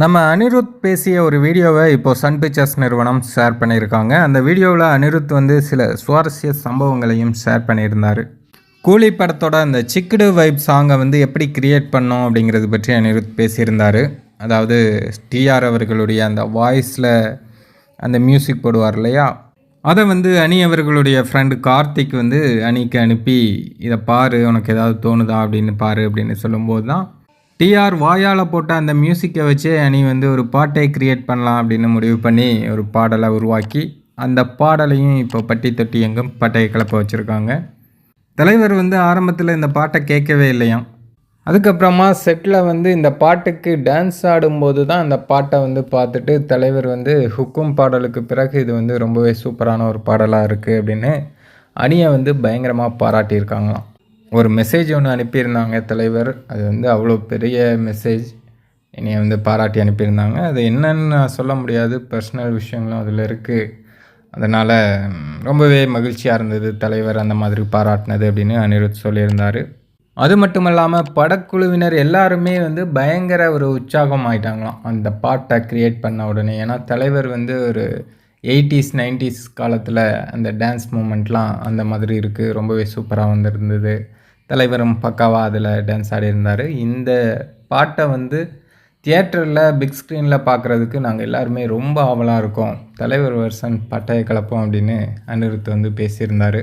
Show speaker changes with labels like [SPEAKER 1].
[SPEAKER 1] நம்ம அனிருத் பேசிய ஒரு வீடியோவை இப்போ சன் பிக்சர்ஸ் நிறுவனம் ஷேர் பண்ணியிருக்காங்க. அந்த வீடியோவில் அனிருத் வந்து சில சுவாரஸ்ய சம்பவங்களையும் ஷேர் பண்ணியிருந்தார். கூலி படத்தோட அந்த சிக்குடு வைப் சாங்கை வந்து எப்படி கிரியேட் பண்ணோம் அப்படிங்கிறது பற்றி அனிருத் பேசியிருந்தார். அதாவது டிஆர் அவர்களுடைய அந்த வாய்ஸில் அந்த மியூசிக் போடுவார் இல்லையா? அதை வந்து அணி அவர்களுடைய ஃப்ரெண்டு கார்த்திக் வந்து அணிக்கு அனுப்பி இதை பாரு உனக்கு ஏதாவது தோணுதா? அப்படின்னு பாரு அப்படின்னு சொல்லும்போது தான் டிஆர் வாயால் போட்ட அந்த மியூசிக்கை வச்சே நீ வந்து ஒரு பாட்டை கிரியேட் பண்ணலாம் அப்படின்னு முடிவு பண்ணி ஒரு பாடலை உருவாக்கி அந்த பாடலையும் இப்போ பட்டி தொட்டி எங்கும் பட்டையை கிளப்ப வச்சுருக்காங்க. தலைவர் வந்து ஆரம்பத்தில் இந்த பாட்டை கேட்கவே இல்லையாம். அதுக்கப்புறமா செட்டில் வந்து இந்த பாட்டுக்கு டான்ஸ் ஆடும்போது தான் அந்த பாட்டை வந்து பார்த்துட்டு தலைவர் வந்து ஹுக்கும் பாடலுக்கு பிறகு இது வந்து ரொம்பவே சூப்பரான ஒரு பாடலாக இருக்குது அப்படின்னு அணியை வந்து பயங்கரமாக பாராட்டியிருக்காங்களாம். ஒரு மெசேஜ் ஒன்று அனுப்பியிருந்தாங்க தலைவர். அது வந்து அவ்வளோ பெரிய மெசேஜ் என்னை வந்து பாராட்டி அனுப்பியிருந்தாங்க. அது என்னன்னு நான் சொல்ல முடியாது. பர்சனல் விஷயங்களும் அதில் இருக்குது அதனால் ரொம்பவே மகிழ்ச்சியாக இருந்தது தலைவர் அந்த மாதிரி பாராட்டினது அப்படின்னு அனிருத் சொல்லியிருந்தார். அது மட்டும் இல்லாமல் படக்குழுவினர் எல்லாருமே வந்து பயங்கர ஒரு உற்சாகம் ஆகிட்டாங்களாம் அந்த பாட்டை க்ரியேட் பண்ண உடனே. ஏன்னா தலைவர் வந்து ஒரு எயிட்டிஸ் நைன்டிஸ் காலத்தில் அந்த டான்ஸ் மூமெண்ட்லாம் அந்த மாதிரி இருக்குது ரொம்பவே சூப்பராக வந்திருந்தது. தலைவரும் பக்காவாக அதில் டான்ஸ் ஆடியிருந்தார் இந்த பாட்டை வந்து தியேட்டரில் பிக் ஸ்க்ரீனில் பார்க்குறதுக்கு நாங்கள் எல்லாருமே ரொம்ப ஆவலாக இருக்கோம். தலைவர் வருஷன் பட்டையை கலப்போம் அப்படின்னு அனிருத் வந்து பேசியிருந்தார்.